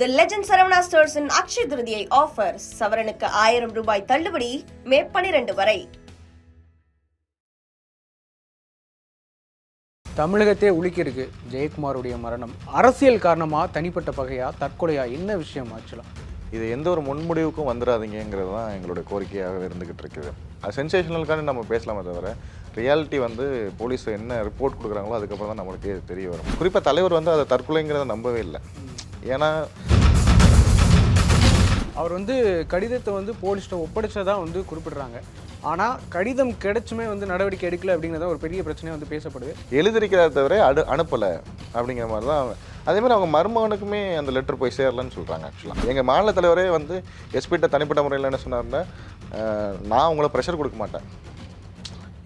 தி legend Saravana ஸ்டோர்ஸின் Akshaya Tritiya offer சவரனுக்கு ஆயிரம் ரூபாய் தள்ளுபடி மே பனிரெண்டு வரை. தமிழகத்தே உலுக்கியிருக்கு ஜெயக்குமாருடைய மரணம். அரசியல் காரணமா தனிப்பட்ட பகையா தற்கொலையா என்ன விஷயம் ஆக்சுவலா இது எந்த ஒரு முன்முடிவுக்கும் வந்துடாதீங்கிறது தான் எங்களுடைய கோரிக்கையாக இருந்துகிட்டு இருக்குது. அது சென்சேஷனலுக்கான நம்ம பேசலாமே தவிர ரியாலிட்டி வந்து போலீஸ் என்ன ரிப்போர்ட் கொடுக்குறாங்களோ அதுக்கப்புறம் தான் நம்மளுக்கே தெரிய வரும். குறிப்பாக தலைவர் வந்து அதை தற்கொலைங்கிறத நம்பவே இல்லை. ஏன்னா அவர் வந்து கடிதத்தை வந்து போலீஸ்கிட்ட ஒப்படைச்சதாக வந்து குறிப்பிடுறாங்க. ஆனால் கடிதம் கிடைச்சுமே வந்து நடவடிக்கை எடுக்கல அப்படிங்கிறத ஒரு பெரிய பிரச்சனையாக வந்து பேசப்படுது. எழுதிருக்கிறத தவிர அடு அனுப்பலை அப்படிங்கிற மாதிரி தான் அதே மாதிரி அவங்க மருமகனுக்குமே அந்த லெட்டர் போய் சேரலன்னு சொல்கிறாங்க ஆக்சுவலாக எங்கள் மாநில தலைவரே வந்து எஸ்பிட்ட தனிப்பட்ட முறையில் என்ன சொன்னார்னா நான் உங்களை ப்ரெஷர் கொடுக்க மாட்டேன்.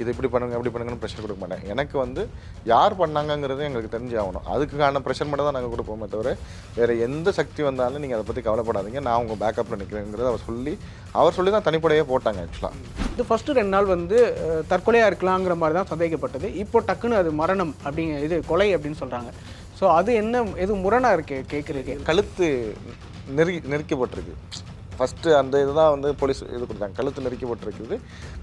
இது இப்படி பண்ணுங்க அப்படி பண்ணுங்கன்னு ப்ரெஷர் கொடுக்க மாட்டேன். எனக்கு வந்து யார் பண்ணாங்கங்கிறது எங்களுக்கு தெரிஞ்சு ஆகணும். அதுக்கான ப்ரெஷர் மட்டும் தான் நாங்கள் கொடுப்போமே தவிர வேறு எந்த சக்தி வந்தாலும் நீங்கள் அதை பற்றி கவலைப்படாதீங்க. நான் உங்கள் பேக்கப்பில் நிற்கிறேங்கிறத அவர் சொல்லி அவர் சொல்லி தான் தனிப்படையே போட்டாங்க ஆக்சுவலாக இது ஃபர்ஸ்ட் ரெண்டு நாள் வந்து அஹ், தற்கொலையா இருக்கலாங்கிற மாதிரி தான் சந்தேகப்பட்டது. இப்போ டக்குன்னு அது மரணம் அப்படிங்க இது கொலை அப்படின்னு சொல்றாங்க. ஸோ அது என்ன எது முரணா இருக்கு கேட்குறதுக்கு கழுத்து நெருக்கி நெருக்கப்பட்டிருக்கு ஃபஸ்ட்டு அந்த இதுதான் வந்து போலீஸ் இது கொடுத்தாங்க. கழுத்து நெருக்கப்பட்டிருக்குது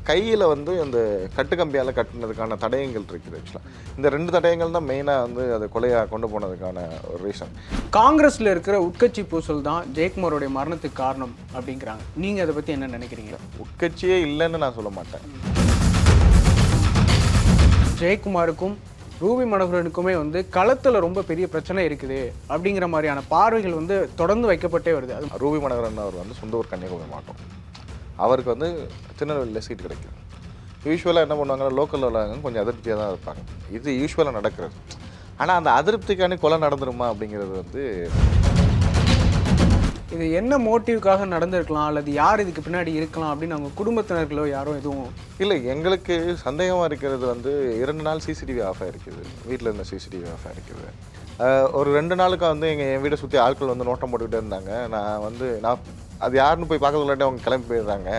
கையில் வந்து அந்த கட்டுக்கம்பியால் கட்டினதுக்கான தடயங்கள் இருக்குது ஆக்சுவலாக இந்த ரெண்டு தடயங்கள் தான் மெயினாக வந்து அதை கொலையாக கொண்டு போனதுக்கான ஒரு ரீசன் காங்கிரஸ்ல இருக்கிற உட்கட்சி பூசல் தான் ஜெயக்குமாரோடைய மரணத்துக்கு காரணம் அப்படிங்கிறாங்க. நீங்க அதை பத்தி என்ன நினைக்கிறீங்க? உட்கட்சியே இல்லைன்னு நான் சொல்ல மாட்டேன். ஜெயக்குமாருக்கும் ரூபி மனோகரனுக்குமே வந்து களத்தில் ரொம்ப பெரிய பிரச்சனை இருக்குது அப்படிங்கிற மாதிரியான பார்வைகள் வந்து தொடர்ந்து வைக்கப்பட்டே வருது. அது ரூபி மனோகரன் அவர் வந்து சொந்த ஊர் கன்னியாகுமரி மாவட்டம். அவருக்கு வந்து திருநெல்வேலியில் சீட் கிடைக்கும் யூஸ்வலாக என்ன பண்ணுவாங்கன்னா லோக்கலில் உள்ளவங்க கொஞ்சம் அதிருப்தியாக தான் இருப்பாங்க. இது யூஸ்வலாக நடக்கிறது. ஆனால் அந்த அதிருப்திக்கான கொலை நடந்துருமா அப்படிங்கிறது வந்து இது என்ன மோட்டிவ்காக நடந்திருக்கலாம்? அல்லது யார் இதுக்கு பின்னாடி இருக்கலாம்? அப்படின்னு அவங்க குடும்பத்தினர்களோ யாரும் எதுவும் இல்லை எங்களுக்கு சந்தேகமாக இருக்கிறது வந்து இரண்டு நாள் சிசிடிவி ஆஃப் ஆகிருக்குது வீட்டில் இருந்த சிசிடிவி ஆஃப் ஆகிருக்குது ஒரு ரெண்டு நாளுக்கு வந்து எங்கள் என் வீடை சுற்றி ஆட்கள் வந்து நோட்டம் போட்டுக்கிட்டே இருந்தாங்க. நான் வந்து நான் அது யாருன்னு போய் பார்க்கறதுக்குள்ளாட்டி அவங்க கிளம்பி போயிடுறாங்க.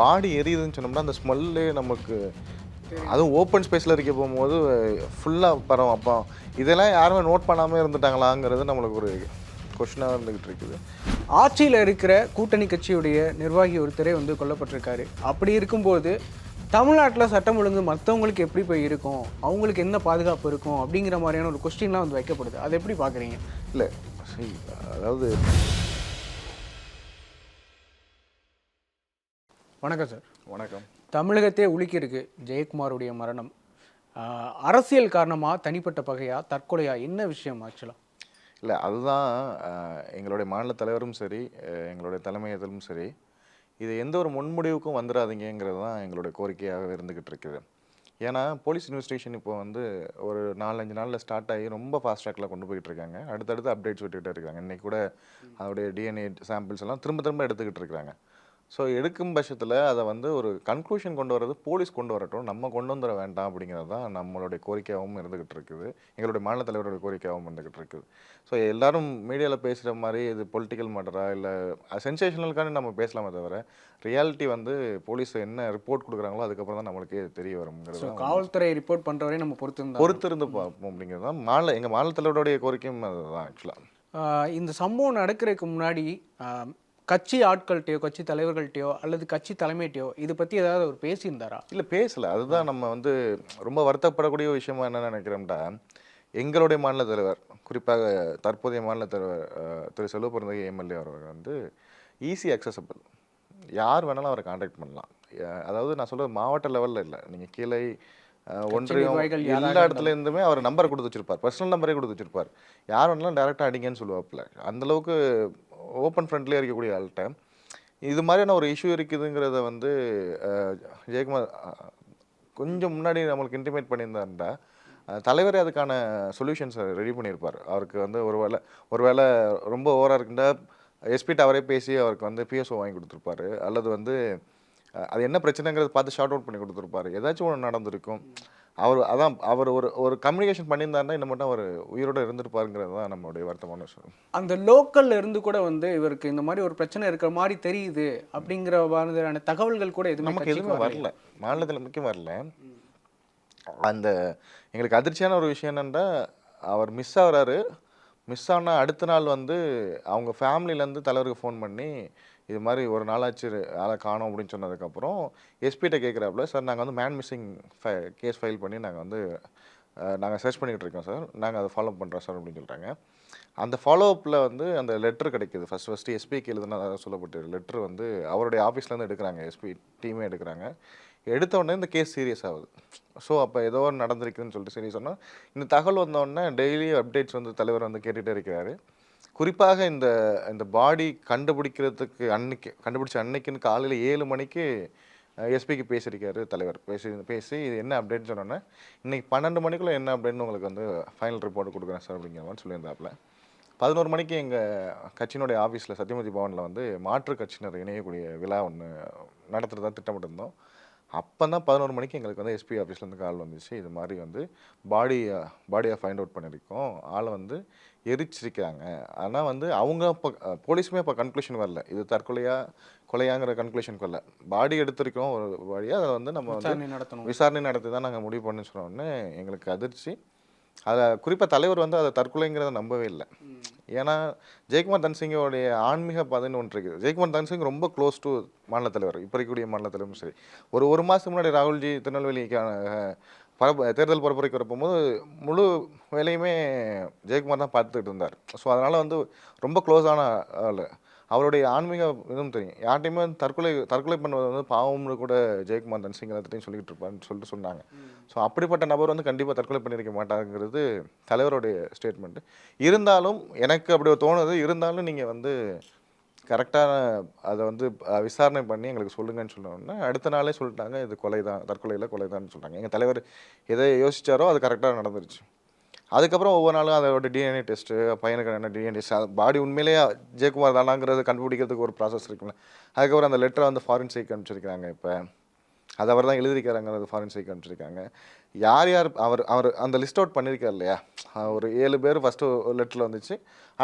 பாடி எரியுதுன்னு சொன்னோம்னா அந்த ஸ்மெல்லு நமக்கு அதுவும் ஓப்பன் ஸ்பேஸில் இருக்க போகும்போது ஃபுல்லாக பரவும். அப்போ இதெல்லாம் யாருமே நோட் பண்ணாமல் இருந்துட்டாங்களாங்கிறது நம்மளுக்கு ஒரு கொஷினாக இருந்துக்கிட்டு இருக்குது. ஆட்சியில் இருக்கிற கூட்டணி கட்சியுடைய நிர்வாகி ஒருத்தரே வந்து கொல்லப்பட்டிருக்காரு. அப்படி இருக்கும்போது தமிழ்நாட்டில் சட்டம் ஒழுங்கு மற்றவங்களுக்கு எப்படி போய் இருக்கும்? அவங்களுக்கு என்ன பாதுகாப்பு இருக்கும்? அப்படிங்கிற மாதிரியான ஒரு கொஸ்டின்லாம் வந்து வைக்கப்படுது. அதை எப்படி பார்க்குறீங்க? இல்லை அதாவது வணக்கம் சார் வணக்கம். தமிழகத்தே உலுக்கியிருக்கு ஜெயக்குமாருடைய மரணம். அரசியல் காரணமாக தனிப்பட்ட பகையா தற்கொலையா? என்ன விஷயம் ஆக்சுவலாக இல்லை அதுதான் எங்களுடைய மாநில தலைவரும் சரி எங்களுடைய தலைமையத்திலும் சரி இது எந்த ஒரு முன்முடிவுக்கும் வந்துடாதீங்கிறது தான் எங்களுடைய கோரிக்கையாக இருந்துக்கிட்டு இருக்குது. ஏன்னா போலீஸ் இன்வெஸ்டிகேஷன் இப்போ வந்து ஒரு நாலஞ்சு நாளில் ஸ்டார்ட் ஆகி ரொம்ப ஃபாஸ்ட் ட்ராக்கில் கொண்டு போயிட்டு இருக்காங்க. அடுத்தடுத்து அப்டேட்ஸ் விட்டுக்கிட்டே இருக்காங்க. இன்னைக்கு கூட அதோடைய டிஎன்ஏ சாம்பிள்ஸ் எல்லாம் திரும்ப திரும்ப எடுத்துக்கிட்டு இருக்காங்க. ஸோ எடுக்கும் பட்சத்தில் அதை வந்து ஒரு கன்க்ளூஷன் கொண்டு வர்றது போலீஸ் கொண்டு வரட்டும். நம்ம கொண்டு வந்துட வேண்டாம் அப்படிங்கிறது தான் நம்மளுடைய கோரிக்கையாகவும் இருந்துகிட்டு இருக்குது. எங்களுடைய மாநில தலைவருடைய கோரிக்கையாகவும் இருந்துகிட்டு இருக்குது. ஸோ எல்லாரும் மீடியாவில் பேசுகிற மாதிரி இது பொலிட்டிக்கல் மேட்டரா இல்லை சென்சேஷனலுக்கான நம்ம பேசலாமே தவிர ரியாலிட்டி வந்து போலீஸ் என்ன ரிப்போர்ட் கொடுக்குறாங்களோ அதுக்கப்புறம் தான் நம்மளுக்கே தெரிய வருங்கிறது காவல்துறை ரிப்போர்ட் பண்ணுறவரை நம்ம பொறுத்து பொறுத்திருந்து பார்ப்போம் அப்படிங்கிறது தான். மாநில எங்கள் மாநில தலைவருடைய கோரிக்கையும் அதுதான் ஆக்சுவலாக இந்த சம்பவம் நடக்கிறதுக்கு முன்னாடி கட்சி ஆட்கள்கிட்டயோ கட்சி தலைவர்கள்ட்டையோ அல்லது கட்சி தலைமையிட்டையோ இதை பற்றி ஏதாவது அவர் பேசியிருந்தாரா? இல்லை பேசலை. அதுதான் நம்ம வந்து ரொம்ப வருத்தப்படக்கூடிய விஷயமா என்ன நினைக்கிறோம்டா எங்களுடைய மாநில தலைவர் குறிப்பாக தற்போதைய மாநில தலைவர் திரு செல்வ செல்வப்பிறந்தகை எம்எல்ஏ அவர்கள் வந்து ஈஸி அக்சசபிள் யார் வேணாலும் அவரை காண்டாக்ட் பண்ணலாம். அதாவது நான் சொல்கிறது மாவட்ட லெவலில் இல்லை. நீங்கள் கீழே ஒன்றியம் எல்லா இடத்துல இருந்துமே அவர் நம்பர் கொடுத்து வச்சிருப்பார். பர்சனல் நம்பரே கொடுத்து வச்சிருப்பார். யார் வேணாலும் டேரெக்டாக அடிங்கன்னு சொல்லுவாப்புல. அந்த அளவுக்கு ஓப்பன் ஃப்ரண்ட்லேயே இருக்கக்கூடிய ஆள்கிட்ட இது மாதிரியான ஒரு இஷ்யூ இருக்குதுங்கிறத வந்து ஜெயக்குமார் கொஞ்சம் முன்னாடி நம்மளுக்கு இன்டிமேட் பண்ணியிருந்தாருண்டா அஹ், தலைவரே அதுக்கான சொல்யூஷன்ஸை ரெடி பண்ணியிருப்பார். அவருக்கு வந்து ஒரு வேளை ஒரு வேளை ரொம்ப ஓவராக இருக்குண்டா எஸ்பிட்ட அவரே பேசி அவருக்கு வந்து பிஎஸ்ஓ வாங்கி கொடுத்துருப்பாரு. அல்லது வந்து அது என்ன பிரச்சனைங்கிறத பார்த்து ஷார்ட் அவுட் பண்ணி கொடுத்துருப்பாரு. ஏதாச்சும் ஒன்று நடந்திருக்கும். அவர் அதான் அவர் ஒரு ஒரு கம்யூனிகேஷன் பண்ணியிருந்தாருன்னா இன்னும் மட்டும் அவர் உயிரோட இருந்திருப்பாருங்கிறது தான் நம்மளுடைய வருத்தமான விஷயம். அந்த லோக்கல்ல இருந்து கூட வந்து இவருக்கு இந்த மாதிரி ஒரு பிரச்சனை இருக்கிற மாதிரி தெரியுது அப்படிங்கிற மாதிரியான தகவல்கள் கூட எதுவுமே நமக்கு எதுவுமே வரல. மாநிலத்தில் முக்கியம் வரல. அந்த எங்களுக்கு அதிர்ச்சியான ஒரு விஷயம் என்னன்னா அவர் மிஸ் ஆகுறாரு. மிஸ் ஆன அடுத்த நாள் வந்து அவங்க ஃபேமிலியிலேருந்து தலைவருக்கு ஃபோன் பண்ணி இது மாதிரி ஒரு நாளாச்சு ஆளை காணோம் அப்படின்னு சொன்னதுக்கப்புறம் எஸ்பிகிட்ட கேட்குறாப்புல சார் நாங்கள் வந்து மேன் மிஸ்ஸிங் ஃபை கேஸ் ஃபைல் பண்ணி நாங்கள் வந்து நாங்கள் சர்ச் பண்ணிகிட்டு இருக்கோம் சார். நாங்கள் அதை ஃபாலோ பண்ணுறோம் சார் அப்படின்னு சொல்கிறாங்க அந்த ஃபாலோ அப்பில் வந்து அந்த லெட்ரு கிடைக்கிது. ஃபஸ்ட் ஃபஸ்ட்டு எஸ்பிக்கு எழுதுனா சொல்லப்பட்ட லெட்ரு வந்து அவருடைய ஆஃபீஸ்லேருந்து எடுக்கிறாங்க. எஸ்பி டீமே எடுக்கிறாங்க. எடுத்த உடனே இந்த கேஸ் சீரியஸ் ஆகுது. ஸோ அப்போ ஏதோ ஒன்று நடந்திருக்குதுன்னு சொல்லிட்டு சரி சொன்னால் இந்த தகவல் வந்தோடனே டெய்லி அப்டேட்ஸ் வந்து தலைவர் வந்து கேட்டுகிட்டே இருக்கிறாரு. குறிப்பாக இந்த இந்த பாடி கண்டுபிடிக்கிறதுக்கு அன்னைக்கு கண்டுபிடிச்ச அன்னைக்குன்னு காலையில் ஏழு மணிக்கு எஸ்பிக்கு பேசியிருக்காரு தலைவர். பேசி பேசி இது என்ன அப்டேட்னு சொன்னோன்னே இன்னைக்கு பன்னெண்டு மணிக்குள்ளே என்ன அப்டேட்னு உங்களுக்கு வந்து ஃபைனல் ரிப்போர்ட் கொடுக்குறேன் சார் அப்படிங்கிற மாதிரி சொல்லியிருந்தாப்புல. பதினோரு மணிக்கு எங்கள் கட்சியினுடைய ஆஃபீஸில் சத்யமதி பவனில் வந்து மாற்றுக் கட்சியினர் இணையக்கூடிய விழா ஒன்று நடத்துகிறதா திட்டமிட்டிருந்தோம். அப்போ தான் பதினோரு மணிக்கு எங்களுக்கு வந்து எஸ்பி ஆஃபீஸ்லேருந்து கால் வந்துச்சு. இது மாதிரி வந்து பாடி பாடியை ஃபைண்ட் அவுட் பண்ணியிருக்கோம். ஆளை வந்து எரிச்சிருக்காங்க ஆனால் வந்து அவங்க இப்போ போலீஸுமே இப்போ கன்க்ளூஷன் வரல. இது தற்கொலையா கொலையாங்கிற கன்க்ளூஷனுக்கு வரல. பாடி எடுத்திருக்கோம் ஒரு பாடியாக அதை வந்து நம்ம வந்து விசாரணை நடத்தணும். விசாரணை நடத்தி தான் நாங்கள் முடிவு பண்ணி சொன்ன உடனே எங்களுக்கு அதிர்ச்சி. அதை குறிப்பாக தலைவர் வந்து அதை தற்கொலைங்கிறத நம்பவே இல்லை. ஏன்னா ஜெயக்குமார் தன்சிங்கோடைய ஆன்மீக பதவின்னு ஒன்று இருக்குது. ஜெயக்குமார் தன்சிங் ரொம்ப க்ளோஸ் டு மாநில தலைவர் இப்போ இருக்கக்கூடிய மாநில தலைவரும் சரி. ஒரு ஒரு மாதத்துக்கு முன்னாடி ராகுல்ஜி திருநெல்வேலிக்கான பரப்பு தேர்தல் பரப்புரைக்கு வரப்போகும்போது முழு வேலையுமே ஜெயக்குமார் தான் பார்த்துக்கிட்டு இருந்தார். ஸோ அதனால் வந்து ரொம்ப க்ளோஸான ஆள். அவருடைய ஆன்மீக இதுவும் தெரியும். யார்ட்டையுமே வந்து தற்கொலை தற்கொலை பண்ணுவது வந்து பாவம்னு கூட ஜெயக்குமார் தன்சிங் எல்லாத்தையும் சொல்லிட்டு இருப்பான்னு சொல்லிட்டு சொன்னாங்க. ஸோ அப்படிப்பட்ட நபர் வந்து கண்டிப்பாக தற்கொலை பண்ணியிருக்க மாட்டாங்கிறது தலைவருடைய ஸ்டேட்மெண்ட் இருந்தாலும் எனக்கு அப்படி தோணுது. இருந்தாலும் நீங்கள் வந்து கரெக்டான அதை வந்து விசாரணை பண்ணி எங்களுக்கு சொல்லுங்கன்னு சொன்னோன்னே அடுத்த நாளே சொல்லிட்டாங்க இது கொலை தான் தற்கொலையில் கொலை தான் சொல்லிட்டாங்க எங்கள் தலைவர் எதை யோசிச்சாரோ அது கரெக்டாக நடந்துருச்சு. அதுக்கப்புறம் ஒவ்வொரு நாளும் அதோட டிஎன்ஏ டெஸ்ட்டு பையனுக்கு என்ன டிஎன்ஏ டெஸ்ட் பாடி உண்மையிலேயே ஜெயக்குமார் தானாங்கிறது கண்டுபிடிக்கிறதுக்கு ஒரு ப்ராசஸ் இருக்குல்ல அதுக்கப்புறம் அந்த லெட்டரை வந்து ஃபாரின்சிக் அனுப்பிச்சிருக்காங்க இப்போ. அது அவர் தான் எழுதியிருக்காருங்கிறது ஃபாரின்சைக்கு அனுப்பிச்சிருக்காங்க யார் யார் அவர் அவர் அந்த லிஸ்ட் அவுட் பண்ணியிருக்கார் இல்லையா? ஒரு ஏழு பேர் ஃபஸ்ட்டு ஒரு லெட்டரில் வந்துச்சு.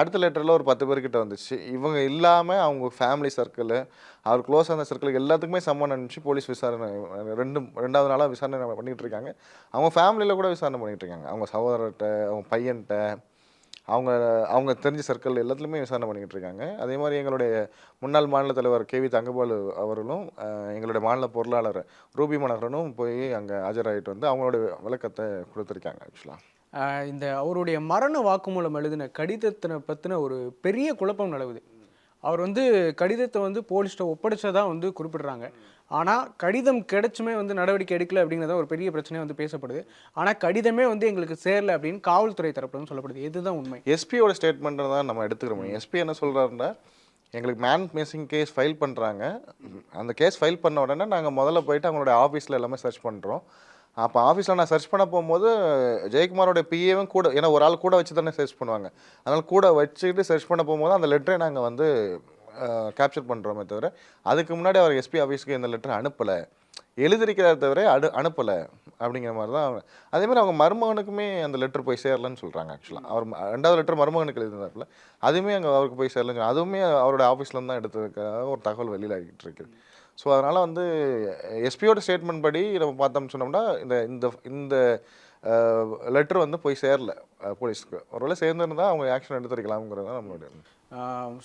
அடுத்த லெட்டரில் ஒரு பத்து பேர்கிட்ட வந்துச்சு. இவங்க இல்லாமல் அவங்க ஃபேமிலி சர்க்கிள் அவர் க்ளோஸ் ஆன சர்க்கிளுக்கு எல்லாத்துக்குமே சம்மன் அனுப்பிச்சு போலீஸ் விசாரணை ரெண்டு ரெண்டாவது நாளாக விசாரணை பண்ணிகிட்டு இருக்காங்க. அவங்க ஃபேமிலியில் கூட விசாரணை பண்ணிகிட்டு இருக்காங்க. அவங்க சகோதரர்கிட்ட அவங்க பையன்கிட்ட அவங்க அவங்க தெரிஞ்ச சர்க்கிள் எல்லாத்துலேயுமே விசாரணை பண்ணிக்கிட்டு இருக்காங்க. அதே மாதிரி எங்களுடைய முன்னாள் மாநில தலைவர் கே வி தங்கபாலு அவர்களும் எங்களுடைய மாநில பொருளாளர் ரூபி மனோகரனும் போய் அங்கே ஆஜராகிட்டு வந்து அவங்களுடைய விளக்கத்தை கொடுத்துருக்காங்க ஆக்சுவலாக இந்த அவருடைய மரண வாக்குமூலம் எழுதின கடிதத்தினை பற்றின ஒரு பெரிய குழப்பம் நிலவுது அவர் வந்து கடிதத்தை வந்து போலீஸ்கிட்ட ஒப்படைச்சதாக வந்து குறிப்பிடுறாங்க. ஆனால் கடிதம் கிடைச்சுமே வந்து நடவடிக்கை எடுக்கல அப்படிங்கிறத ஒரு பெரிய பிரச்சனையாக வந்து பேசப்படுது. ஆனால் கடிதமே வந்து எங்களுக்கு சேரல அப்படின்னு காவல்துறை தரப்புல சொல்லப்படுது. இதுதான் உண்மை? எஸ்பியோட ஸ்டேட்மெண்ட்டை தான் நம்ம எடுத்துக்கிற முடியும் எஸ்பி என்ன சொல்கிறாருன்னா எங்களுக்கு மேன் மிஸ்ஸிங் கேஸ் ஃபைல் பண்ணுறாங்க அந்த கேஸ் ஃபைல் பண்ண உடனே நாங்கள் முதல்ல போயிட்டு அவங்களோட ஆஃபீஸில் எல்லாமே சர்ச் பண்ணுறோம் அப்போ ஆஃபீஸில் நான் சர்ச் பண்ண போகும்போது ஜெயக்குமாரோட பிஏவும் கூட ஏன்னா ஒரு ஆள் கூட வச்சு தானே சர்ச் பண்ணுவாங்க. அதனால் கூட வச்சுக்கிட்டு சர்ச் பண்ண போகும்போது அந்த லெட்டரை நாங்கள் வந்து கேப்சர் பண்ணுறோமே தவிர அதுக்கு முன்னாடி அவர் எஸ்பி ஆஃபீஸ்க்கு இந்த லெட்டர் அனுப்பலை. எழுதிருக்கிறார் தவிர அடு அனுப்பலை. அப்படிங்கிற மாதிரி தான் அவங்க அதேமாதிரி அவங்க மருமகனுக்குமே அந்த லெட்டர் போய் சேரலன்னு சொல்கிறாங்க ஆக்சுவலாக அவர் ரெண்டாவது லெட்டர் மருமகனுக்கு எழுதினாப்புல அதுவுமே அங்கே அவருக்கு போய் சேரலன்னு அதுவுமே அவரோட ஆஃபீஸ்லேருந்து தான் எடுத்ததுக்காக ஒரு தகவல் வெளியில் ஆகிட்டு இருக்குது. ஸோ அதனால் வந்து எஸ்பியோட ஸ்டேட்மெண்ட் படி நம்ம பார்த்தோம்னு சொன்னோம்னா இந்த இந்த இந்த லெட்டர் வந்து போய் சேரல போலீஸ்க்கு. ஒருவேளை சேர்ந்துருந்தா அவங்க ஆக்ஷன் எடுத்திருக்கலாம்ங்கிறது தான் நம்மளுடைய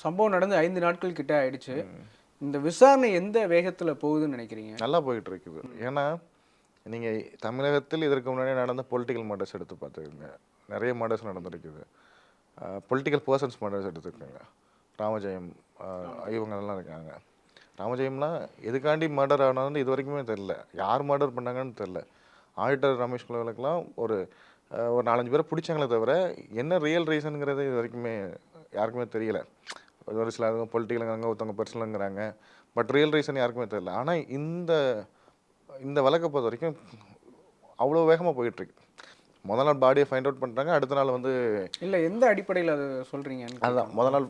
சம்பவம் நடந்து ஐந்து நாட்கள் கிட்ட ஆயிடுச்சு. இந்த விசாரணை எந்த வேகத்தில் போகுதுன்னு நினைக்கிறீங்க? நல்லா போயிட்டு இருக்குது ஏன்னா நீங்கள் தமிழகத்தில் இதற்கு முன்னாடி நடந்த பொலிட்டிக்கல் மர்டர்ஸ் எடுத்து பார்த்துக்கோங்க. நிறைய மர்டர்ஸ் நடந்திருக்குது. பொலிட்டிக்கல் பர்சன்ஸ் மர்டர்ஸ் எடுத்துக்கோங்க. ராமஜெயம் இவங்கெல்லாம் இருக்காங்க. ராமஜெயம்னா எதுக்காண்டி மர்டர் ஆனான்னு இது வரைக்குமே தெரில யார் மர்டர் பண்ணாங்கன்னு தெரில ஆடிட்டர் ரமேஷ் குலகளுக்கெல்லாம் ஒரு ஒரு நாலஞ்சு பேரை பிடிச்சாங்களே தவிர என்ன ரியல் ரீசனுங்கிறது இது வரைக்குமே யாருக்குமே தெரியல. ஒரு சில பொலிட்டிக்கலுங்கிறாங்க ஒருத்தவங்க பர்சனலுங்கிறாங்க பட் ரியல் ரீசன் யாருக்குமே தெரியல. ஆனால் இந்த இந்த வழக்கை பொறுத்த வரைக்கும் அவ்வளோ வேகமாக போயிட்டுருக்கு. முதல் நாள் பாடியை ஃபைண்ட் அவுட் பண்ணுறாங்க அடுத்த நாள் வந்து இல்லை எந்த அடிப்படையில் அது சொல்கிறீங்கன்னு அதுதான் முதல் நாள்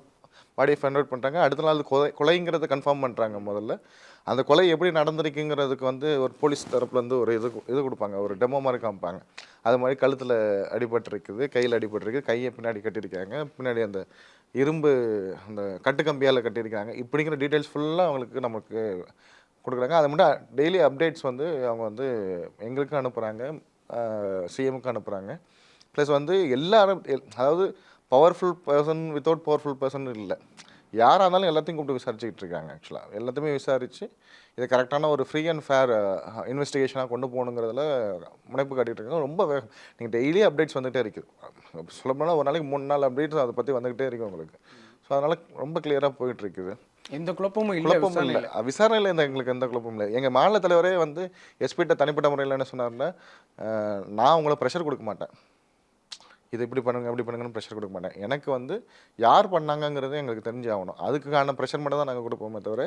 பாடியை ஃபைண்ட் அவுட் பண்ணுறாங்க அடுத்த நாள் கொலை கொலைங்கிறத கன்ஃபார்ம் பண்ணுறாங்க முதல்ல. அந்த கொலை எப்படி நடந்திருக்குங்கிறதுக்கு வந்து ஒரு போலீஸ் தரப்புலேருந்து ஒரு இது இது கொடுப்பாங்க. ஒரு டெமோ மாதிரி காமிப்பாங்க. அது மாதிரி கழுத்தில் அடிபட்டிருக்குது கையில் அடிபட்டிருக்கு கையை பின்னாடி கட்டியிருக்காங்க. பின்னாடி அந்த இரும்பு அந்த கட்டுக்கம்பியால் கட்டியிருக்காங்க. இப்படிங்கிற டீட்டெயில்ஸ் ஃபுல்லாக அவங்களுக்கு நமக்கு கொடுக்குறாங்க. அதை மட்டும் டெய்லி அப்டேட்ஸ் வந்து அவங்க வந்து எங்களுக்கும் அனுப்புகிறாங்க சிஎமுக்கு அனுப்புகிறாங்க ப்ளஸ் வந்து எல்லாரும் எல்- அதாவது powerful person without powerful person இல்லை. யாராக இருந்தாலும் எல்லாத்தையும் கூப்பிட்டு விசாரிச்சுக்கிட்டு இருக்காங்க ஆக்சுவலாக எல்லாத்தையுமே விசாரித்து இதை கரெக்டான ஒரு ஃப்ரீ அண்ட் ஃபேர் இன்வெஸ்டிகேஷனாக கொண்டு போகணுங்கிறதுல முனைப்பு காட்டிகிட்டு இருக்காங்க. ரொம்ப வேகம் நீங்கள் டெய்லி அப்டேட்ஸ் வந்துகிட்டே இருக்குது. சொல்லப்போனால் ஒரு நாளைக்கு மூணு நாள் அப்டேட்ஸ் அதை பற்றி வந்துக்கிட்டே இருக்கு உங்களுக்கு. ஸோ அதனால் ரொம்ப கிளியராக போயிட்டு இருக்குது. எந்த குழப்பமும் இல்லை குழப்பம் இல்லை. விசாரணையில் இந்த எங்களுக்கு எந்த குழப்பமும் இல்லை. எங்கள் மாநில தலைவரே வந்து எஸ்பிட்ட தனிப்பட்ட முறையில் என்ன சொன்னார்னா நான் உங்களை ப்ரெஷர் கொடுக்க மாட்டேன். இது இப்படி பண்ணுங்க இப்படி பண்ணுங்கன்னு ப்ரெஷர் கொடுக்க மாட்டேன். எனக்கு வந்து யார் பண்ணாங்கங்கிறது எங்களுக்கு தெரிஞ்சு ஆகணும். அதுக்கான ப்ரெஷர் மட்டும் தான் நாங்கள் கொடுப்போமே தவிர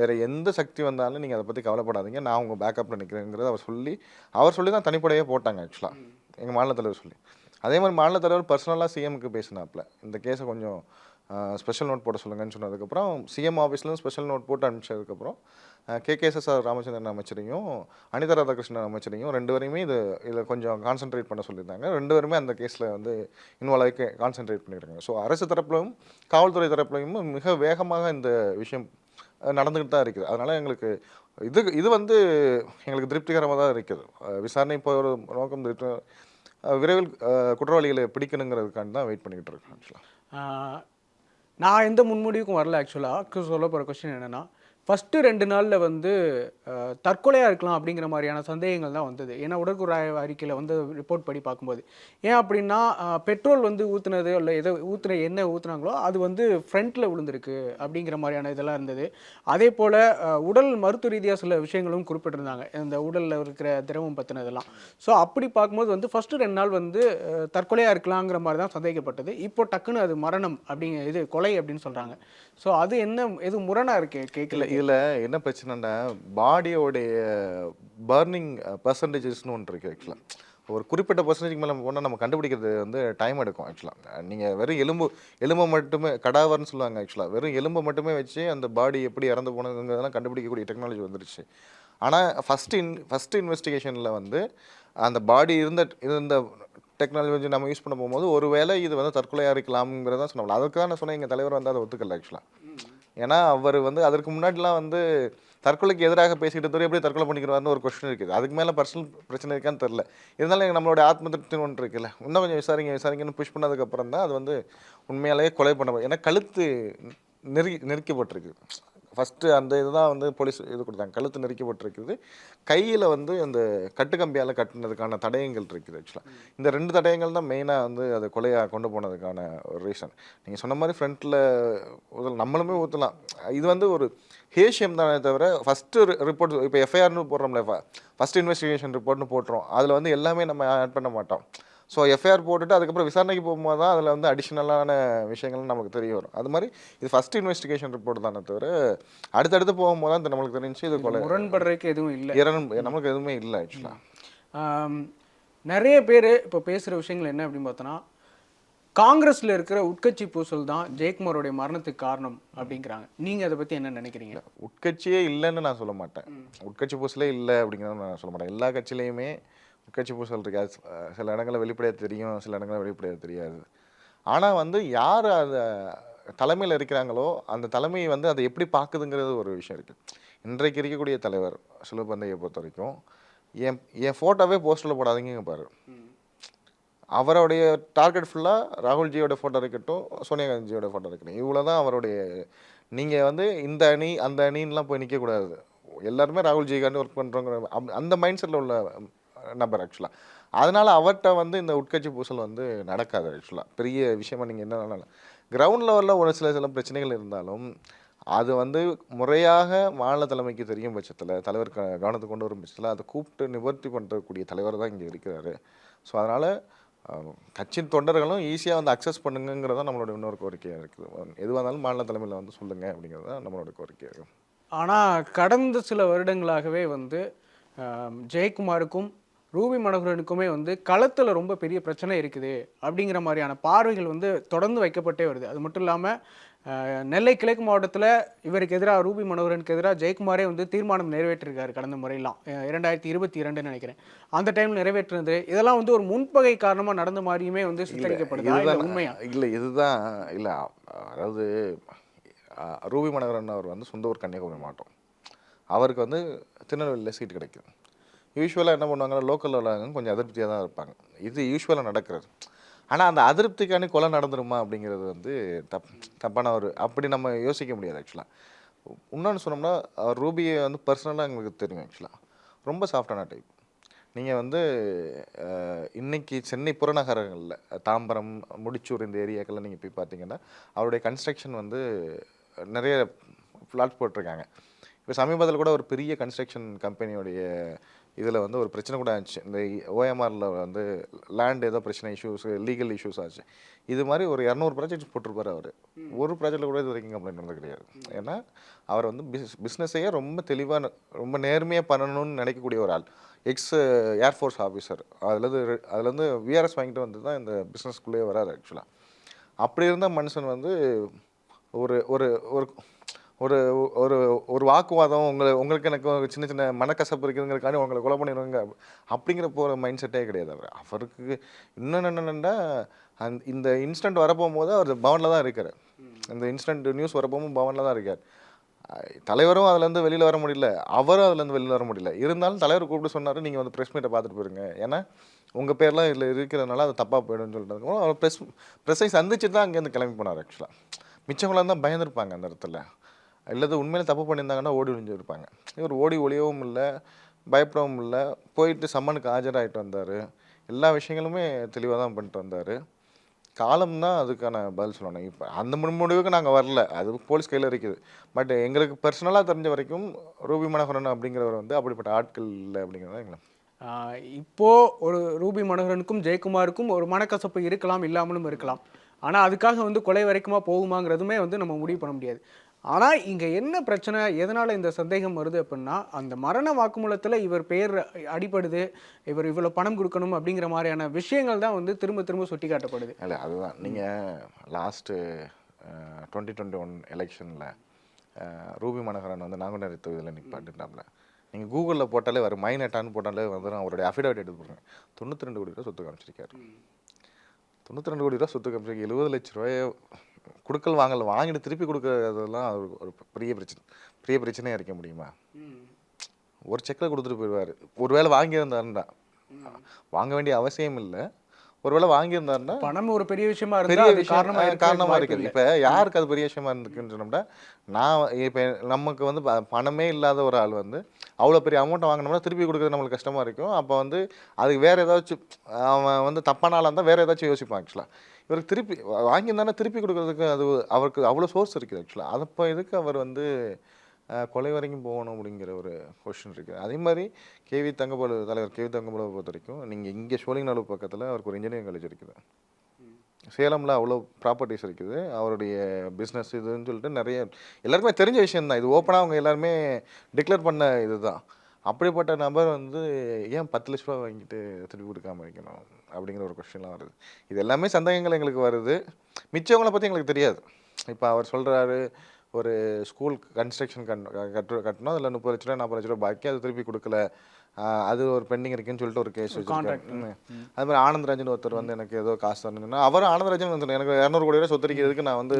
வேறு எந்த சக்தி வந்தாலும் நீங்கள் அதை பற்றி கவலைப்படாதீங்க. நான் உங்கள் பேக்கப்பில் நிற்கிறேங்கிறத அவர் சொல்லி அவர் சொல்லி தான் தனிப்படையே போட்டாங்க ஆக்சுவலாக எங்கள் மாநில தலைவர் சொல்லி. அதே மாதிரி மாநில தலைவர் பர்சனலாக சிஎம்க்கு பேசினாப்புல. இந்த கேஸை கொஞ்சம் ஸ்பெஷல் நோட் போட சொல்லுங்கன்னு சொன்னதுக்கப்புறம் சிஎம் ஆஃபீஸ்லேருந்து ஸ்பெஷல் நோட் போட்டு அனுப்பிச்சதுக்கப்புறம் கே ராமச்சந்திரன் அமைச்சரையும் அனிதா ராதாகிருஷ்ணன் அமைச்சரையும் ரெண்டு பேரையுமே இது இதில் கொஞ்சம் கான்சென்ட்ரேட் பண்ண சொல்லியிருந்தாங்க. ரெண்டு பேருமே அந்த கேஸில் வந்து இன்வால்வ் ஆகி கான்சென்ட்ரேட் பண்ணியிருக்காங்க. ஸோ அரசு தரப்புலையும் காவல்துறை தரப்புலையும் மிக வேகமாக இந்த விஷயம் நடந்துக்கிட்டு தான் இருக்குது. அதனால் எங்களுக்கு இது இது வந்து எங்களுக்கு திருப்திகரமாக தான் இருக்குது. விசாரணை போகிற நோக்கம் திருப்தி விரைவில் குற்றவாளிகளை பிடிக்கணுங்கிறதுக்காண்டி தான் வெயிட் பண்ணிக்கிட்டு இருக்கோம் ஆக்சுவலாக நான் எந்த முன்முடிவுக்கும் வரல ஆக்சுவலாக சொல்ல போகிற கொஸ்டின் என்னென்னா ஃபஸ்ட்டு ரெண்டு நாளில் வந்து தற்கொலையாக இருக்கலாம் அப்படிங்கிற மாதிரியான சந்தேகங்கள் தான் வந்தது. ஏன்னா உடற்கூறு அறிக்கையில் வந்து ரிப்போர்ட் படி பார்க்கும்போது. ஏன் அப்படின்னா பெட்ரோல் வந்து ஊற்றுனது இல்லை எதோ ஊற்றுன என்ன ஊற்றுனாங்களோ அது வந்து ஃப்ரண்ட்டில் விழுந்திருக்கு அப்படிங்கிற மாதிரியான இதெல்லாம் இருந்தது. அதே போல் உடல் மருத்துவ ரீதியாக சில விஷயங்களும் குறிப்பிட்டிருந்தாங்க. இந்த உடலில் இருக்கிற திரவம் பற்றினதெல்லாம் ஸோ அப்படி பார்க்கும்போது வந்து ஃபஸ்ட்டு ரெண்டு நாள் வந்து தற்கொலையாக இருக்கலாங்கிற மாதிரி தான் சந்தேகப்பட்டது. இப்போ டக்குன்னு அது மரணம் அப்படிங்கிற இது கொலை அப்படின்னு சொல்கிறாங்க ஸோ அது என்ன எது முரணாக இருக்கு கேட்கல இதில் என்ன பிரச்சனைன்னா பாடியோடைய பர்னிங் பர்சன்டேஜஸ்னு ஒன்று இருக்குது ஆக்சுவலாக ஒரு குறிப்பிட்ட பர்சன்டேஜ் மேலே போனால் நம்ம கண்டுபிடிக்கிறது வந்து டைம் எடுக்கும் ஆக்சுவலாக நீங்கள் வெறும் எலும்பு எலும்பை மட்டுமே கடாவர்னு சொல்லுவாங்க ஆக்சுவலாக வெறும் எலும்பை மட்டுமே வச்சு அந்த பாடி எப்படி இறந்து போனதுங்கிறதெல்லாம் கண்டுபிடிக்கக்கூடிய டெக்னாலஜி வந்துருச்சு. ஆனால் ஃபஸ்ட்டு இன் ஃபஸ்ட்டு இன்வெஸ்டிகேஷனில் வந்து அந்த பாடி இருந்த இருந்த டெக்னாலஜி நம்ம யூஸ் பண்ண போகும்போது ஒரு வேளை இது வந்து தற்கொலையாக இருக்கலாம்ங்கிறதான் சொன்னோம் அதுக்காக நான் சொன்னேன் எங்கள் தலைவர் வந்து அதை ஒத்துக்கல ஆக்சுவலாக ஏன்னா அவர் வந்து அதற்கு முன்னாடிலாம் வந்து தற்கொலைக்கு எதிராக பேசிக்கிட்டு தவிர எப்படி தற்கொலை பண்ணிக்கிறாருன்னு ஒரு கொஸ்டின் இருக்குது. அதுக்கு மேலே பர்சனல் பிரச்சனை இருக்கான்னு தெரில இருந்தாலும் எங்கள் நம்மளோட ஆத்ம திருப்தின்னு ஒன்று இருக்குல்ல. இன்னும் கொஞ்சம் விசாரிங்க விசாரிங்கன்னு புஷ் பண்ணதுக்கப்புறம் தான் அது வந்து உண்மையாலேயே கொலை பண்ண ஏன்னா கழுத்து நெருக்கி நெருக்கப்பட்டிருக்கு. ஃபஸ்ட்டு அந்த இதுதான் வந்து போலீஸ் இது கொடுத்தாங்க. கழுத்து நெருக்கப்பட்டிருக்குது. கையில் வந்து அந்த கட்டுக்கம்பியால் கட்டினதுக்கான தடயங்கள் இருக்குது ஆக்சுவலாக இந்த ரெண்டு தடயங்கள் தான் மெயினாக வந்து அதை கொலையாக கொண்டு போனதுக்கான ஒரு ரீசன் நீங்கள் சொன்ன மாதிரி ஃப்ரண்ட்டில் நம்மளுமே ஊற்றலாம் இது வந்து ஒரு ஹேஷியம் தானே தவிர ஃபஸ்ட்டு ரிப்போர்ட் இப்போ எஃப்ஐஆர்னு போடுறோம்ல ஃபஸ்ட் இன்வெஸ்டிகேஷன் ரிப்போர்ட்னு போட்டுரும். அதில் வந்து எல்லாமே நம்ம ஆட் பண்ண மாட்டோம். ஸோ எஃப்ஐஆர் போட்டுட்டு அதுக்கப்புறம் விசாரணைக்கு போகும்போது தான் அதில் வந்து அடிஷ்னலான விஷயங்கள் நமக்கு தெரிய வரும். அது மாதிரி இது ஃபஸ்ட் இன்வெஸ்டிகேஷன் ரிப்போர்ட் தானே தவிர அடுத்தடுத்து போகும்போது தான் நம்மளுக்கு தெரிஞ்சு இது கொலை. முரண்படுறதுக்கு எதுவும் இல்லை. இரண் நமக்கு எதுவுமே இல்லை ஆக்சுவலாக நிறைய பேர் இப்போ பேசுகிற விஷயங்கள் என்ன அப்படின்னு பார்த்தோன்னா காங்கிரஸில் இருக்கிற உட்கட்சி பூசல் தான் ஜெயக்குமாரோடைய மரணத்துக்கு காரணம் அப்படிங்கிறாங்க. நீங்கள் அதை பற்றி என்ன நினைக்கிறீங்க? உட்கட்சியே இல்லைன்னு நான் சொல்ல மாட்டேன். உட்கட்சி பூசலே இல்லை அப்படிங்கிறத நான் சொல்ல மாட்டேன். எல்லா கட்சியிலையுமே உட்கட்சி பூசல் இருக்கு சில இடங்களில் வெளிப்படையாக தெரியும் சில இடங்களில் வெளிப்படையாக தெரியாது. ஆனால் வந்து யார் அந்த தலைமையில் இருக்கிறாங்களோ அந்த தலைமையை வந்து அதை எப்படி பார்க்குதுங்கிறது ஒரு விஷயம் இருக்குது இன்றைக்கு இருக்கக்கூடிய தலைவர் சிலுப்பந்தையை பொறுத்த வரைக்கும் என் என் ஃபோட்டோவே போஸ்டரில் போடாதீங்க பாரு. அவருடைய டார்கெட் ஃபுல்லாக ராகுல்ஜியோட ஃபோட்டோ இருக்கட்டும் சோனியா காந்திஜியோட ஃபோட்டோ இருக்கட்டும். இவ்வளோ தான் அவருடைய நீங்கள் வந்து இந்த அணி அந்த அணின்லாம் போய் நிற்கக்கூடாது எல்லாருமே ராகுல்ஜிக்காண்டி ஒர்க் பண்ணுறோங்கிற அந்த மைண்ட் செட்டில் உள்ள நபர் ஆக்சுவலாக அதனால் அவர்கிட்ட வந்து இந்த உட்கட்சி பூசல் வந்து நடக்காது ஆக்சுவலாக பெரிய விஷயமா நீங்கள் என்ன வேணாலும் கிரவுண்ட் லெவலில் ஒரு சில சில பிரச்சனைகள் இருந்தாலும் அது வந்து முறையாக மாநில தலைமைக்கு தெரியும் பட்சத்தில் தலைவர் க- கவனத்துக்கு கொண்டு வரும் பட்சத்தில் அதை கூப்பிட்டு நிவர்த்தி பண்ணுறக்கூடிய தலைவர் தான் இங்கே இருக்கிறாரு. ஸோ அதனால் கட்சியின் தொண்டர்களும் ஈஸியாக வந்து அக்சஸ் பண்ணுங்கிறதா நம்மளோட இன்னொரு கோரிக்கையாக இருக்குது. எதுவாக இருந்தாலும் மாநில தலைமையில் வந்து சொல்லுங்கள் அப்படிங்கிறது தான் நம்மளோட கோரிக்கையாக இருக்கும். ஆனால் கடந்த சில வருடங்களாகவே வந்து ஜெயக்குமாருக்கும் ரூபி மனோகரனுக்குமே வந்து களத்தில் ரொம்ப பெரிய பிரச்சனை இருக்குது அப்படிங்கிற மாதிரியான பார்வைகள் வந்து தொடர்ந்து வைக்கப்பட்டே வருது. அது மட்டும் இல்லாமல் நெல்லை கிழக்கு மாவட்டத்தில் இவருக்கு எதிராக ரூபி மனோகரனுக்கு எதிராக ஜெயக்குமாரே வந்து தீர்மானம் நிறைவேற்றிருக்காரு கடந்த முறையெல்லாம். இரண்டாயிரத்தி இருபத்தி இரண்டுன்னு நினைக்கிறேன். அந்த டைமில் நிறைவேற்றினது. இதெல்லாம் வந்து ஒரு முன்பகை காரணமாக நடந்த மாதிரியுமே வந்து சித்தரிக்கப்படுது. இல்லை இதுதான் உண்மையா? இல்லை இதுதான் இல்லை அதாவது ரூபி மனோகரன் அவர் வந்து சொந்த ஊர் கன்னியாகுமரி மாவட்டம். அவருக்கு வந்து திருநெல்வேலியில் சீட் கிடைக்கும் யூஸ்வலாக என்ன பண்ணுவாங்கன்னா லோக்கலில் உள்ளவங்க கொஞ்சம் அதிருப்தியாக தான் இருப்பாங்க. இது யூஸ்வலாக நடக்கிறது. ஆனால் அந்த அதிருப்திக்கான கொலை நடந்துருமா அப்படிங்கிறது வந்து தப் தப்பான ஒரு அப்படி நம்ம யோசிக்க முடியாது ஆக்சுவலாக இன்னொன்று சொன்னோம்னா அவர் ரூபியை வந்து பர்சனலாக எங்களுக்கு தெரியும் ஆக்சுவலாக ரொம்ப சாஃப்டான டைப் நீங்கள் வந்து இன்றைக்கி இன்னைக்கு சென்னை புறநகரங்களில் தாம்பரம் முடிச்சூர் இந்த ஏரியாக்கெல்லாம் நீங்கள் போய் பார்த்தீங்கன்னா அவருடைய கன்ஸ்ட்ரக்ஷன் வந்து நிறைய ஃப்ளாட் போட்டிருக்காங்க. இப்போ சமீபத்தில் கூட ஒரு பெரிய கன்ஸ்ட்ரக்ஷன் கம்பெனியோடைய இதில் வந்து ஒரு பிரச்சனை கூட ஆச்சு. இந்த ஓஎம்ஆரில் வந்து லேண்ட் ஏதோ பிரச்சனை இஷ்யூஸ் லீகல் இஷ்யூஸ் ஆச்சு. இது மாதிரி ஒரு இரநூறு ப்ராஜெக்ட் போட்டிருப்பாரு அவர். ஒரு ப்ராஜெக்டில் கூட இது வரைக்கும் கம்ப்ளைண்ட் வந்தது கிடையாது. ஏன்னா அவர் வந்து பிஸ் பிஸ்னஸையே ரொம்ப தெளிவாக ரொம்ப நேர்மையாக பண்ணணும்னு நினைக்கக்கூடிய ஒரு ஆள். எக்ஸ் ஏர்ஃபோர்ஸ் ஆஃபீஸர் அதுலேருந்து அதுலேருந்து விஆர்எஸ் வாங்கிட்டு வந்து தான் இந்த பிஸ்னஸ்க்குள்ளேயே வராரு ஆக்சுவலாக அப்படி இருந்த மனுஷன் வந்து ஒரு ஒரு ஒரு ஒரு ஒரு ஒரு வாக்குவாதம் உங்களை உங்களுக்கு எனக்கு ஒரு சின்ன சின்ன மனக்கசப்பு இருக்குதுங்கிறக்காண்டி உங்களை கொலை பண்ணிடுவாங்க. அப்படிங்கிற போகிற மைண்ட் செட்டே கிடையாது அவர். அவருக்கு இன்னொன்று என்னென்னா அந் இந்த இன்ஸ்டன்ட் வரப்போகும்போது அவர் பவனில் தான் இருக்கார். இந்த இன்ஸ்டன்ட் நியூஸ் வரப்போகும் பவனில் தான் இருக்கார். தலைவரும் அதுலேருந்து வெளியில் வர முடியல. அவரும் அதுலேருந்து வெளியில் வர முடியல. இருந்தாலும் தலைவர் கூப்பிட்டு சொன்னார் நீங்கள் வந்து ப்ரெஸ் மீட்டை பார்த்துட்டு போயிருங்க. ஏன்னா உங்கள் பேர்லாம் இதில் இருக்கிறதுனால அது தப்பாக போயிடும்னு சொல்லிட்டு அவர் ப்ரெஸ் ப்ரெஸ்ஸை சந்திச்சுட்டு தான் அங்கேருந்து கிளம்பி போனார் ஆக்சுவலாக மிச்சவங்களாம் தான் பயந்துருப்பாங்க அந்த இடத்துல. அல்லது உண்மையில் தப்பு பண்ணியிருந்தாங்கன்னா ஓடி ஒழிஞ்சிருப்பாங்க இவர் ஓடி ஒழியவும் இல்லை பயப்படவும் இல்லை போயிட்டு சம்மனுக்கு ஆஜராகிட்டு வந்தார். எல்லா விஷயங்களுமே தெளிவாக தான் பண்ணிட்டு வந்தார். காலம் தான் அதுக்கான பதில் சொல்லணும். இப்போ அந்த முன் முடிவுக்கு நாங்கள் வரல. அது போலீஸ் கையில் இருக்குது. பட் எங்களுக்கு பர்சனலாக தெரிஞ்ச வரைக்கும் ரூபி மனோகரன் அப்படிங்கிறவர் வந்து அப்படிப்பட்ட ஆட்கள் இல்லை அப்படிங்கிறது எங்களை இப்போது ஒரு ரூபி மனோகரனுக்கும் ஜெயக்குமாருக்கும் ஒரு மனக்கசப்பு இருக்கலாம் இல்லாமலும் இருக்கலாம். ஆனால் அதுக்காக வந்து கொலை வரைக்குமா போகுமாங்கிறதுமே வந்து நம்ம முடிவு பண்ண முடியாது. ஆனா இங்க என்ன பிரச்சனை? எதனால இந்த சந்தேகம் வருது அப்படின்னா அந்த மரண வாக்குமூலத்துல இவர் பெயர் அடிபடுது இவர் இவ்வளவு பணம் கொடுக்கணும் அப்படிங்கிற மாதிரியான விஷயங்கள் தான் வந்து திரும்ப திரும்ப சுட்டி காட்டப்படுது இல்லை அதுதான். நீங்கள் லாஸ்ட்டு டுவெண்ட்டி டுவெண்ட்டி ஒன் எலெக்ஷனில் ரூபி மனோகரன் வந்து நாங்குநேரி தொகுதியில் நிற்பாட்டுட்டாப்ல நீங்கள் கூகுளில் போட்டாலே வரும். மைனட்டான்னு போட்டாலே வந்துடும் அவருடைய அஃபிடவிட் எடுத்து போடுங்க. தொண்ணூற்றி ரெண்டு கோடி ரூபா சொத்து காமிச்சிருக்காரு. தொண்ணூற்றி ரெண்டு கோடி ரூபா சொத்து காமிச்சிருக்கு எழுபது லட்ச ரூபாய கொடுக்கல் வாங்கல் வாங்கிட்டு திருப்பி கொடுக்கறதெல்லாம் ஒரு பெரிய பிரச்சனை. பெரிய பிரச்சனையாக இருக்க முடியுமா? ஒரு செக்கில் கொடுத்துட்டு போயிடுவார் ஒருவேளை வாங்கியிருந்தாருன்னா. வாங்க வேண்டிய அவசியம் இல்லை. ஒருவேளை வாங்கியிருந்தாருன்னா பணம் ஒரு பெரிய விஷயமா இருந்தா பெரிய விஷயம் காரணமா இருக்குது. இப்போ யாருக்கு அது பெரிய விஷயமா இருந்துக்குன்னு சொன்னோம்னா நான் இப்போ நமக்கு வந்து பணமே இல்லாத ஒரு ஆள் வந்து அவ்வளோ பெரிய அமௌண்ட்டை வாங்கினோம்னா திருப்பி கொடுக்குறது நம்மளுக்கு கஷ்டமா இருக்கும். அப்போ வந்து அதுக்கு வேற ஏதாச்சும் அவன் வந்து தப்பான ஆளாக இருந்தால் வேற ஏதாச்சும் யோசிப்பான் ஆக்சுவலாக இவருக்கு திருப்பி வாங்கியிருந்தானே திருப்பி கொடுக்கறதுக்கு அது அவருக்கு அவ்வளோ சோர்ஸ் இருக்குது ஆக்சுவலாக அதப்போ எதுக்கு அவர் வந்து கொலை வரைக்கும் போகணும் அப்படிங்கிற ஒரு கொஷின் இருக்குது. அதே மாதிரி கேவி தங்கபாலு தலைவர் கேவி தங்கபாலுவை பொறுத்த வரைக்கும் நீங்கள் இங்கே சோழிங்கநல்லூர் பக்கத்தில் அவருக்கு ஒரு இன்ஜினியரிங் காலேஜ் இருக்குது. சேலமில் அவ்வளோ ப்ராப்பர்ட்டிஸ் இருக்குது. அவருடைய பிஸ்னஸ் இதுன்னு சொல்லிட்டு நிறைய எல்லாருக்குமே தெரிஞ்ச விஷயம் தான் இது ஓப்பனாக அவங்க எல்லாருமே டிக்ளேர் பண்ண இதுதான். அப்படிப்பட்ட நபர் வந்து ஏன் பத்து லட்ச ரூபா வாங்கிட்டு திருப்பி கொடுக்காம வைக்கணும் அப்படிங்கிற ஒரு கொஸ்டின்லாம் வருது. இது எல்லாமே சந்தேகங்கள் எங்களுக்கு வருது. மிச்சவங்கள பற்றி எங்களுக்கு தெரியாது. இப்போ அவர் சொல்கிறாரு ஒரு ஸ்கூல் கன்ஸ்ட்ரக்ஷன் கண் கட்டு கட்டணும். அதில் முப்பது லட்ச ரூபா நாற்பது லட்ச ரூபா பாக்கி அது திருப்பி கொடுக்கல. அது ஒரு பெண்டிங் இருக்குன்னு சொல்லிட்டு ஒரு கேஸ் வச்சிருக்காங்க அது மாதிரி ஆனந்தராஜன் ஒருத்தர் வந்து எனக்கு ஏதோ காசு தரணும்னா. அவரும் ஆனந்தராஜன் வந்து எனக்கு இரநூறு கோடி ரூபாய் சொத்தரிக்கிறதுக்கு நான் வந்து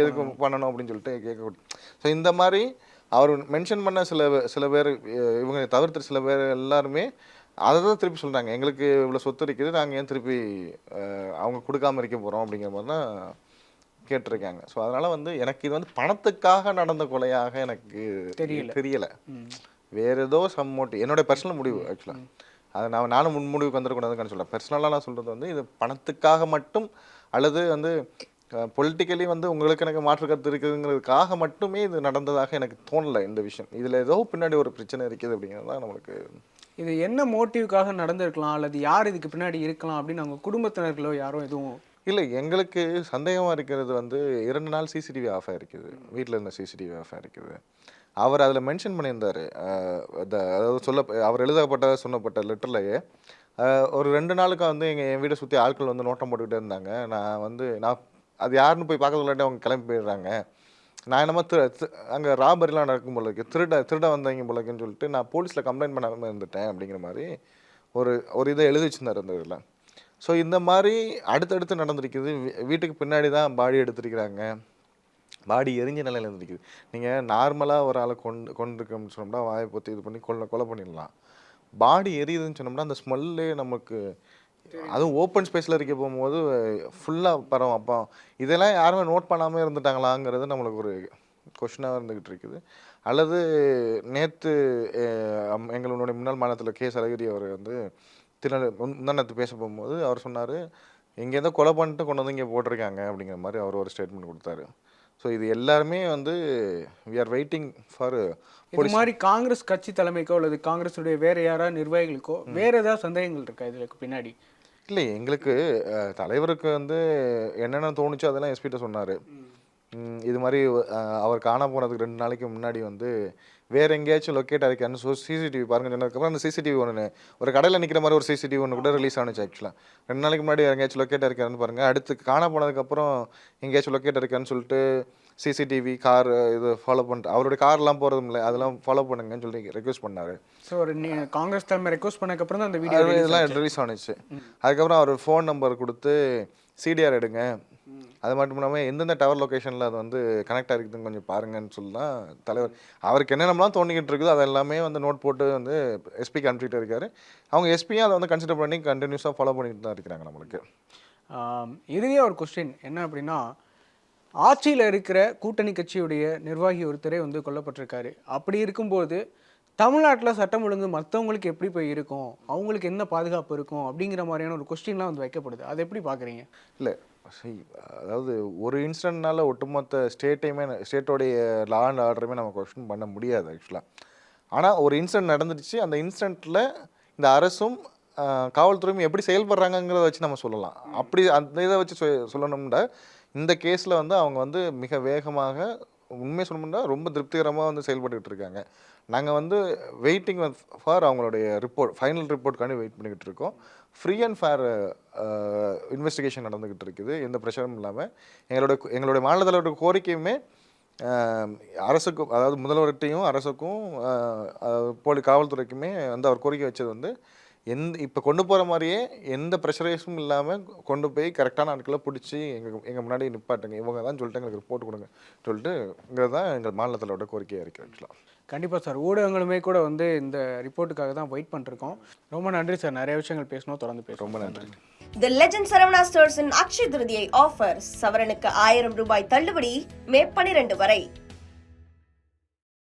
எதுக்கு பண்ணணும்? அப்படின்னு சொல்லிட்டு கேட்க ஸோ இந்த மாதிரி அவர் மென்ஷன் பண்ண சில சில பேர் இவங்க தவிர்த்து சில பேர் எல்லாருமே அதை தான் திருப்பி சொல்கிறாங்க எங்களுக்கு இவ்வளோ சொத்து இருக்குது நாங்கள் ஏன் திருப்பி அவங்க கொடுக்காம இருக்க போகிறோம் அப்படிங்கிற மாதிரி தான் கேட்டிருக்காங்க. ஸோ அதனால் வந்து எனக்கு இது வந்து பணத்துக்காக நடந்த கொலையாக எனக்கு தெரியல. தெரியல. வேற ஏதோ சம் மோட்டிவ் என்னோட பர்சனல் முடிவு ஆக்சுவலாக அதை நான் நானும் முன் முடிவுக்கு வந்துடக்கூடாதுன்னு சொல்ல பர்சனலாக நான் சொல்கிறது வந்து இது பணத்துக்காக மட்டும் அல்லது வந்து பொலிட்டிக்கலி வந்து உங்களுக்கு எனக்கு மாற்று கருத்து இருக்குதுங்கிறதுக்காக மட்டுமே இது நடந்ததாக எனக்கு தோணலை இந்த விஷயம். இதில் ஏதோ பின்னாடி ஒரு பிரச்சனை இருக்குது அப்படிங்கிறது தான் நம்மளுக்கு இது என்ன மோட்டிவ்காக நடந்திருக்கலாம்? அல்லது யார் இதுக்கு பின்னாடி இருக்கலாம்? அப்படின்னு அவங்க குடும்பத்தினர்களோ யாரோ எதுவும் இல்லை எங்களுக்கு சந்தேகமாக இருக்கிறது வந்து இரண்டு நாள் சிசிடிவி ஆஃப் ஆயிருக்குது. வீட்டில் இருந்த சிசிடிவி ஆஃப் ஆயிருக்குது. அவர் அதில் மென்ஷன் பண்ணியிருந்தார். அதாவது சொல்ல அவர் எழுதப்பட்ட சொன்னப்பட்ட லெட்டர்லையே ஒரு ரெண்டு நாளுக்கு வந்து எங்கள் என் வீடை சுற்றி ஆட்கள் வந்து நோட்டம் போட்டுக்கிட்டே இருந்தாங்க. நான் வந்து நான் அது யாருன்னு போய் பார்க்கறதுக்குள்ளாட்டி அவங்க கிளம்பி போயிடுறாங்க. நான் என்னமோ திரு அங்கே ராபரிலாம் நடக்கும் போல இருக்கு. திருட திருட வந்தவங்க போல இருக்குன்னு சொல்லிட்டு நான் போலீஸில் கம்ப்ளைண்ட் பண்ணாமல் இருந்துட்டேன் அப்படிங்கிற மாதிரி ஒரு ஒரு இதை எழுதி வச்சுருந்தார் அந்த இதில். ஸோ இந்த மாதிரி அடுத்தடுத்து நடந்திருக்குது. வீ- வீட்டுக்கு பின்னாடி தான் பாடி எடுத்திருக்கிறாங்க. பாடி எரிஞ்ச நிலையில் இருந்திருக்குது. நீங்கள் நார்மலாக ஒரு ஆளை கொண்டு கொண்டிருக்கோம்னு சொன்னோம்னா வாயை பொத்தி இது பண்ணி கொல்ல கொலை பண்ணிடலாம். பாடி எரியுதுன்னு சொன்னோம்னா அந்த ஸ்மெல்லே நமக்கு அதுவும் ஓப்பன் ஸ்பேஸில் இருக்க போகும்போது ஃபுல்லாக பரவும் அப்போ இதெல்லாம் யாருமே நோட் பண்ணாமல் இருந்துட்டாங்களாங்கிறது நம்மளுக்கு ஒரு கொஷினாக இருந்துக்கிட்டு இருக்குது. அல்லது நேற்று எங்களுடைய முன்னாள் மாநிலத்தில் கே. சலகிரி அவர் வந்து திருநெல் முந்தானத்து பேச போகும்போது அவர் சொன்னார் இங்கேருந்தோ கொலை பண்ணிட்டு கொண்டு வந்து இங்கே போட்டிருக்காங்க அப்படிங்கிற மாதிரி அவர் ஒரு ஸ்டேட்மெண்ட் கொடுத்தாரு. ஸோ இது எல்லாருமே வந்து வி ஆர் வெயிட்டிங் ஃபார் இது மாதிரி காங்கிரஸ் கட்சி தலைமைக்கோ அல்லது காங்கிரஸுடைய வேற யாராவது நிர்வாகிகளுக்கோ வேற ஏதாவது சந்தேகங்கள் இருக்கா இதுக்கு பின்னாடி? இல்லை எங்களுக்கு அஹ், தலைவருக்கு வந்து என்னென்ன தோணுச்சோ அதெல்லாம் எஸ்பிட்ட சொன்னார். இது மாதிரி அஹ், அவர் காண போனதுக்கு ரெண்டு நாளைக்கு முன்னாடி வந்து வேற எங்கேயாச்சும் லொக்கேட் ஆகிருக்கான்னு ஸோ சிசிடிவி பாருங்க சொன்னதுக்கப்புறம் அந்த சிசிடிவி ஒன்று ஒரு கடையில் நிற்கிற மாதிரி ஒரு சிசிடிவி ஒன்று கூட ரிலீஸ் ஆனிச்சு ஆக்சுவலாக ரெண்டு நாளைக்கு முன்னாடி எங்கேயாச்சும் லொக்கேட் இருக்காருன்னு பாருங்க. அடுத்து காண போனதுக்கப்புறம் எங்கேயாச்சும் லொக்கேட் இருக்கான்னு சொல்லிட்டு சிசிடிவி கார் இது ஃபாலோ பண்ணிட்டு அவருடைய கார்லாம் போகிறதும் இல்லை அதெல்லாம் ஃபாலோ பண்ணுங்கன்னு சொல்லி ரெக்வஸ்ட் பண்ணார். ஸோ ஒரு நீ- காங்கிரஸ் தலைமை ரெக்வஸ்ட் பண்ணக்கப்புறம் தான் அந்த வீடியோ இதெல்லாம் ரிலீஸ் ஆனிச்சு. அதுக்கப்புறம் அவர் ஃபோன் நம்பர் கொடுத்து சிடிஆர் எடுங்க. அது மட்டும் இல்லாமல் எந்தெந்த டவர் லொக்கேஷனில் அது வந்து கனெக்ட் ஆகிருக்குதுன்னு கொஞ்சம் பாருங்கன்னு சொல்லி தான் தலைவர் அவருக்கு என்னென்னலாம் தோணிக்கிட்டு இருக்குதோ அது எல்லாமே வந்து நோட் போட்டு வந்து எஸ்பிக்கு அனுப்பிச்சிட்டு இருக்காரு. அவங்க எஸ்பியும் அதை வந்து கன்சிடர் பண்ணி கண்டினியூஸாக ஃபாலோ பண்ணிட்டு தான் இருக்கிறாங்க நம்மளுக்கு. இறுதியாக ஒரு கொஸ்டின் என்ன அப்படின்னா ஆட்சியில் இருக்கிற கூட்டணி கட்சியுடைய நிர்வாகி ஒருத்தரே வந்து கொல்லப்பட்டிருக்காரு. அப்படி இருக்கும்போது தமிழ்நாட்டில் சட்டம் ஒழுங்கு மற்றவங்களுக்கு எப்படி போய் இருக்கும்? அவங்களுக்கு என்ன பாதுகாப்பு இருக்கும்? அப்படிங்கிற மாதிரியான ஒரு கொஸ்டின்லாம் வந்து வைக்கப்படுது. அதை எப்படி பார்க்குறீங்க? இல்லை சரி அதாவது ஒரு இன்சிடென்ட்னால ஒட்டுமொத்த ஸ்டேட்டையுமே ஸ்டேட்டோடைய லா அண்ட் ஆர்டருமே நம்ம கொஸ்டின் பண்ண முடியாது ஆக்சுவலாக ஆனால் ஒரு இன்சிடென்ட் நடந்துடுச்சு. அந்த இன்சிடென்ட்டில் இந்த அரசும் காவல்துறையும் எப்படி செயல்படுறாங்கங்கிறத வச்சு நம்ம சொல்லலாம். அப்படி அந்த இதை வச்சு சொ- சொல்லணும்னா இந்த கேஸில் வந்து அவங்க வந்து மிக வேகமாக உண்மை சொல்லணும்னா ரொம்ப திருப்திகரமாக வந்து செயல்பட்டுக்கிட்டு இருக்காங்க. நாங்கள் வந்து வெயிட்டிங் ஃபார் அவங்களுடைய ரிப்போர்ட் ஃபைனல் ரிப்போர்ட்காண்டி வெயிட் பண்ணிக்கிட்டு இருக்கோம். ஃப்ரீ அண்ட் ஃபேர் இன்வெஸ்டிகேஷன் நடந்துக்கிட்டு இருக்குது. எந்த பிரஷரும் இல்லாமல் எங்களோட எங்களுடைய மாநில தலைவருடைய கோரிக்கையுமே அரசுக்கும் அதாவது முதல்வர்கிட்டையும் அரசுக்கும் போலி காவல்துறைக்குமே வந்து அவர் கோரிக்கை வச்சது வந்து எந்த இப்போ கொண்டு போகிற மாதிரியே எந்த ப்ரெஷரைஸும் இல்லாமல் கொண்டு போய் கரெக்டான ஆட்களை பிடிச்சி எங்கள் எங்கள் முன்னாடி நிப்பாட்டுங்க. இவங்க தான் சொல்லிட்டு எங்களுக்கு ரிப்போர்ட் கொடுங்க. சொல்லிட்டுங்கிறது தான் எங்கள் மாநில தலைவரோட கோரிக்கையாக இருக்குது ஆக்சுவலாக கண்டிப்பாக சார். ஊடகங்களுமே கூட வந்து இந்த ரிப்போர்ட்டுக்காக தான் வெயிட் பண்ணிருக்கோம். ரொம்ப நன்றி சார். நிறைய விஷயங்கள் பேசணும் தொடர்ந்து பேசுவோம் ரொம்ப நன்றி. தி லெஜண்ட் சரவணா ஸ்டோர்ஸின் அக்ஷய திருதியை ஆஃபர் சவரனுக்கு ஆயிரம் ரூபாய் தள்ளுபடி மே பனிரெண்டு வரை.